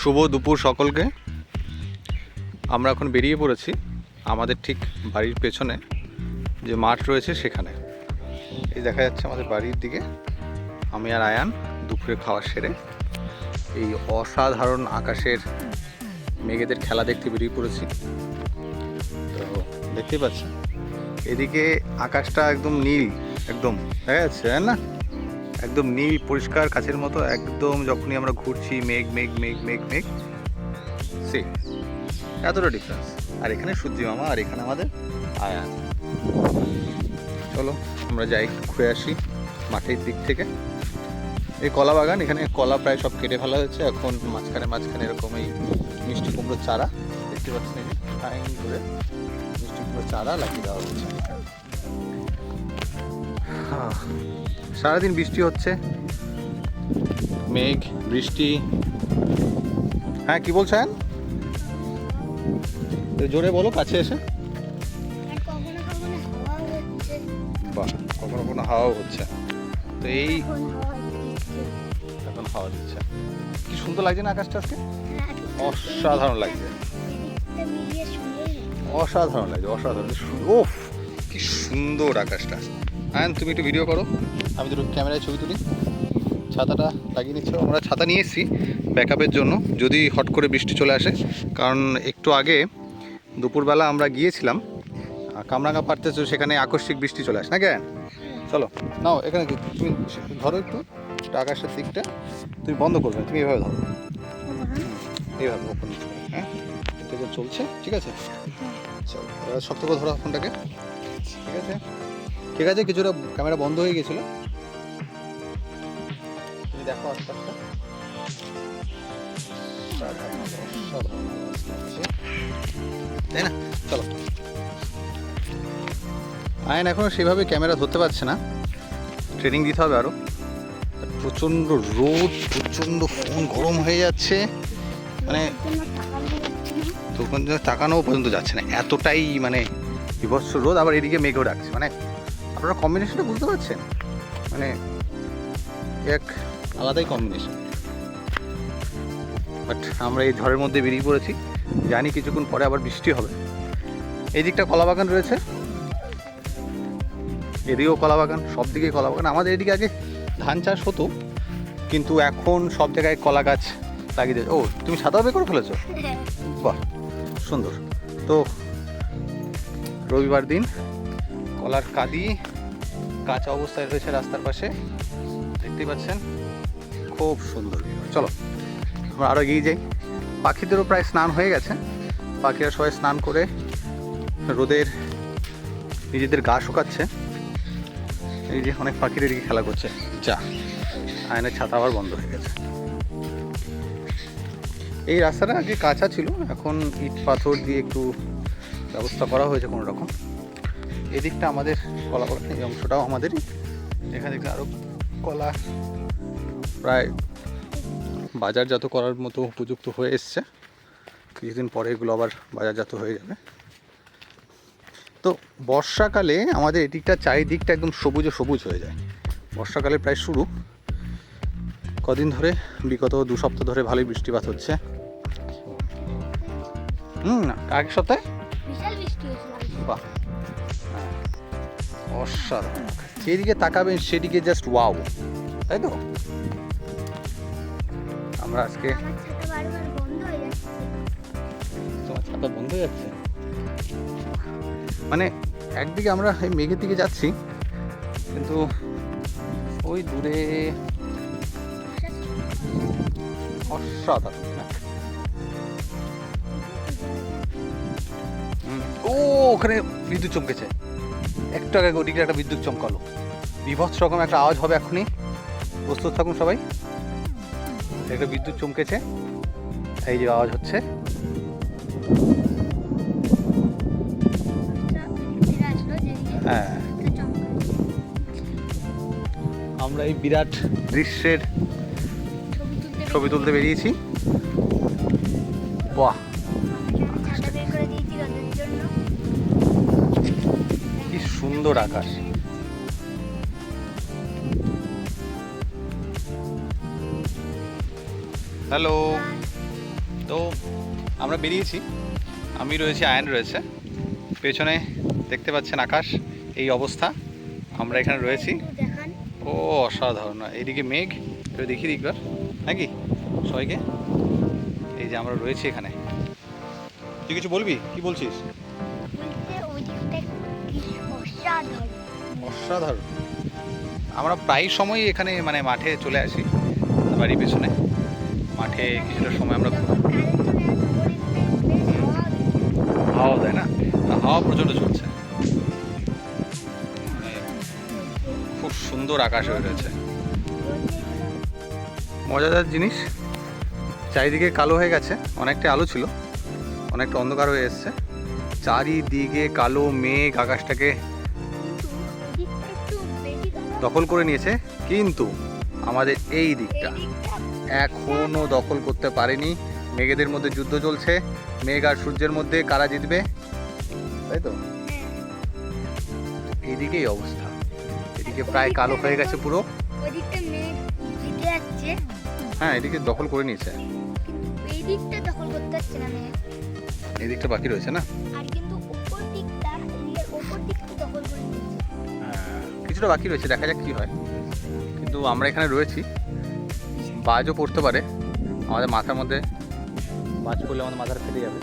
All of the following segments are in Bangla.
শুভ দুপুর সকলকে। আমরা এখন বেরিয়ে পড়েছি আমাদের ঠিক বাড়ির পেছনে যে মাঠ রয়েছে সেখানে। এই দেখা যাচ্ছে আমাদের বাড়ির দিকে। আমি আর আয়ান দুপুরে খাওয়া সেরে এই অসাধারণ আকাশের মেঘেদের খেলা দেখতে বেরিয়ে পড়েছি। তো দেখতেই পাচ্ছেন, এদিকে আকাশটা একদম নীল, একদম, দেখা যাচ্ছে না? একদম নীল পরিষ্কার কাছের মতো একদম যখনই আমরা ঘুরছি মেঘ মেঘ মেঘ মেঘ মেঘ সে এতটা ডিফারেন্স আর এখানে সূর্য মামা আর এখানে আমাদের আয়ান চলো আমরা যাই ঘুরে আসি মাঠের দিক থেকে। এই কলা বাগান এখানে কলা প্রায় সব কেটে ফেলা হয়েছে। এখন মাঝখানে মাঝখানে এরকম এই মিষ্টি কুমড়োর চারা দেখতে পাচ্ছেন টাইম মিষ্টি কুমড়োর চারা লাগিয়ে দেওয়া আহ, সারাদিন বৃষ্টি হচ্ছে। মেঘ বৃষ্টি। হ্যাঁ কি বলছেন? জোরে বলো কাছে এসে। আর কখনো কখনো হাওয়াও হচ্ছে। বাহ কখনো কখনো হাওয়াও হচ্ছে। তো এই এখন হাওয়া দিচ্ছে। কি সুন্দর লাগছে না আকাশটা আজকে? হ্যাঁ, অসাধারণ লাগছে। অসাধারণ লাগছে অসাধারণ ওফ কি সুন্দর আকাশটা। আয়ন তুমি একটু ভিডিও করো। আমি দুটো ক্যামেরায় ছবি তুলি। ছাতাটা লাগিয়ে নিচ্ছ। আমরা ছাতা নিয়ে এসেছি ব্যাকআপের জন্য যদি হট করে বৃষ্টি চলে আসে। কারণ একটু আগে দুপুরবেলা আমরা গিয়েছিলাম কামরাঙ্গা পারতে সেখানে আকস্মিক বৃষ্টি চলে আসে না কেন? চলো নাও এখানে তুমি ধরো একটু আকাশের দিকটা। তুমি বন্ধ করবে তুমি এভাবে ধরো। এইভাবে ওপেন হ্যাঁ? চলছে ঠিক আছে? চলো এবার শক্ত করে ধরো ফোনটাকে ঠিক আছে? ঠিক আছে, কিছুটা ক্যামেরা বন্ধ হয়ে গেছিল। তুমি দেখো তাই না? চলো। আয়ন এখনও সেভাবে ক্যামেরা ধরতে পারছে না। ট্রেনিং দিতে হবে আরও প্রচণ্ড রোদ, প্রচণ্ড ফোন গরম হয়ে যাচ্ছে। মানে কোনো তাকানো যাচ্ছে না। তো ওখান থেকে তাকানো পর্যন্ত যাচ্ছে না। এতটাই মানে বিভৎস রোদ, আবার এদিকে মেঘও ডাকছে। মানে আপনারা কম্বিনেশনটা বুঝতে পারছেন? মানে এক আলাদাই কম্বিনেশন বাট আমরা এই ঝড়ের মধ্যে বেরিয়ে পড়েছি। জানি কিছুক্ষণ পরে আবার বৃষ্টি হবে। এই দিকটা কলা বাগান রয়েছে। এদিকেও কলা বাগান সব দিকেই কলা বাগান আমাদের এদিকে আগে ধান চাষ হতো কিন্তু এখন সব জায়গায় কলা গাছ লাগিয়ে দিয়েছে। ও তুমি সাদা করে ফেলেছো? বাহ সুন্দর। তো রবিবার দিন কলার কাদি, কাঁচা অবস্থায় রয়েছে রাস্তার পাশে। দেখতেই পাচ্ছেন, খুব সুন্দর। চলো, আমরা আরও এগিয়ে যাই। পাখিদেরও প্রায় স্নান হয়ে গেছে। পাখিরা সবাই স্নান করে রোদের নিজেদের গা শুকাচ্ছে। এই যে অনেক পাখির এদিকে খেলা করছে। যা, আয়নের ছাতা আবার বন্ধ হয়ে গেছে। এই রাস্তাটা আগে কাঁচা ছিল, এখন ইট পাথর দিয়ে একটু ব্যবস্থা করা হয়েছে কোনো রকম এদিকটা আমাদের কলা বাগান এই অংশটাও আমাদেরই এখান থেকে আরও কলা প্রায় বাজারজাত করার মতো উপযুক্ত হয়ে এসছে। কিছুদিন পরে এগুলো আবার বাজারজাত হয়ে যাবে। তো বর্ষাকালে আমাদের এদিকটা চারিদিকটা একদম সবুজ ও সবুজ হয়ে যায়। বর্ষাকালে প্রায় শুরু। কদিন ধরে বিগত দু সপ্তাহ ধরে ভালোই বৃষ্টিপাত হচ্ছে। হুম আগের সপ্তাহে? বাহ। অসাধারণ। যেদিকে তাকাবেন, সেদিকে জাস্ট ওয়াও তাই তো? আমরা আজকে তোমার ছাতা বন্ধ হয়ে যাচ্ছে? মানে একদিকে আমরা এই মেঘের দিকে যাচ্ছি, কিন্তু ওই দূরে অসাধারণ ও, ওখানে বিদ্যুৎ চমকেছে। একটু আগে ওদিকে একটা বিদ্যুৎ চমকালো। বিভৎস রকম একটা আওয়াজ হবে এখনই। প্রস্তুত থাকুন সবাই। একটা বিদ্যুৎ চমকেছে। এই যে আওয়াজ হচ্ছে। হ্যাঁ। আমরা এই বিরাট দৃশ্যের ছবি তুলতে বেরিয়েছি। বাহ! সুন্দর আকাশ। হ্যালো। তো আমরা বেরিয়েছি। আমি রয়েছি, আয়ন রয়েছে। পেছনে দেখতে পাচ্ছেন আকাশ, এই অবস্থা। আমরা এখানে রয়েছি। ও, অসাধারণ। এইদিকে মেঘ তো দেখি দিকবার নাকি? সবাইকে? এই যে আমরা রয়েছি এখানে। তুই কিছু বলবি? কি বলছিস? অসাধারণ। আমরা প্রায় সময়ই এখানে মানে মাঠে চলে আসি, বাড়ির পেছনে। মাঠে কিছুটা সময় আমরা হাওয়া দেয় না, হাওয়া প্রচণ্ড চলছে। খুব সুন্দর আকাশ হয়ে রয়েছে। মজাদার জিনিস, চারিদিকে কালো হয়ে গেছে, অনেকটা আলো ছিল, অনেকটা অন্ধকার হয়ে এসছে। চারিদিকে কালো মেঘ, আকাশটাকে দখল করে নিয়েছে কিন্তু আমাদের এই দিকটা দিকটা দখল করতে পারেনি। মেঘেদের মধ্যে যুদ্ধ চলছে মেঘ আর সূর্যের মধ্যে কারা জিতবে? তাই তো? এইদিকেই অবস্থা। এদিকে প্রায় কালো হয়ে গেছে পুরো। হ্যাঁ এদিকে দখল করে নিয়েছে। কিন্তু এই দিকটা দখল করতে পারছে না মেঘ। এই দিকটা বাকি রয়েছে না? কিছুটা বাকি রয়েছে, দেখা যাক কি হয়। কিন্তু আমরা এখানে রয়েছি। বাজও পড়তে পারে। আমাদের মাথার মধ্যে বাজ পড়লে আমাদের মাথার ফেটে যাবে।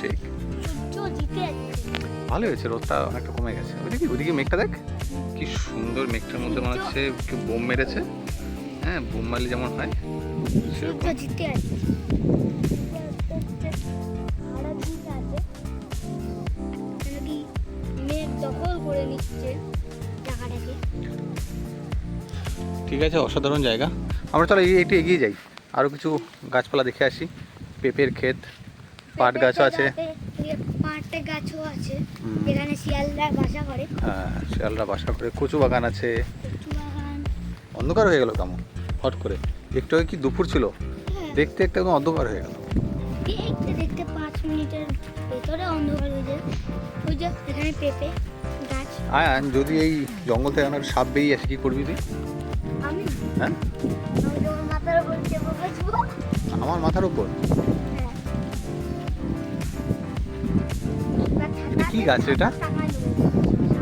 ঠিক। ভালো হয়েছে, রোদটা অনেকটা কমে গেছে। ওইদিকে ওইদিকে মেঘটা দেখ। কি সুন্দর মেঘটার মধ্যে মনে হচ্ছে কেউ বোম মেরেছে। হ্যাঁ বোম মারলে যেমন হয়। সেরকম করে ঠিক আছে অসাধারণ জায়গা। আমরা চলো এই একটু এগিয়ে যাই। আরও কিছু গাছপালা দেখে আসি। পেঁপের ক্ষেত পাট গাছও আছে। গাছও। যেখানে শিয়ালরা বাসা করে। হ্যাঁ শিয়ালরা বাসা করে। কচু বাগান আছে অন্ধকার হয়ে গেল কেমন? হট করে। একটু আগে কি দুপুর ছিল? হ্যাঁ, দেখতে একটু একদম অন্ধকার হয়ে গেল। দেখতে দেখতে পাঁচ মিনিটের ভেতরে অন্ধকার হয়ে যায়। ওই যে এখানে পেঁপে গাছ। আয়ান যদি এই জঙ্গল থেকে আমার সাপ বেরিয়ে আসে কি করবি তুই? আমি? হ্যাঁ? আমার মাথার উপর? হ্যাঁ। কি গাছ এটা?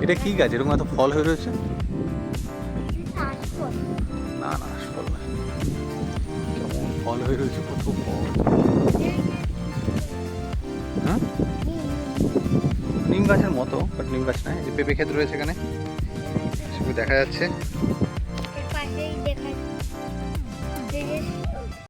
এটা কি গাছ? এরকম এত ফল হয়ে রয়েছে? ফল হয়ে? রয়েছে নিম গাছের মতো বাট নিম গাছ নাই পেঁপে ক্ষেত রয়েছে এখানে। সেগুলো দেখা যাচ্ছে।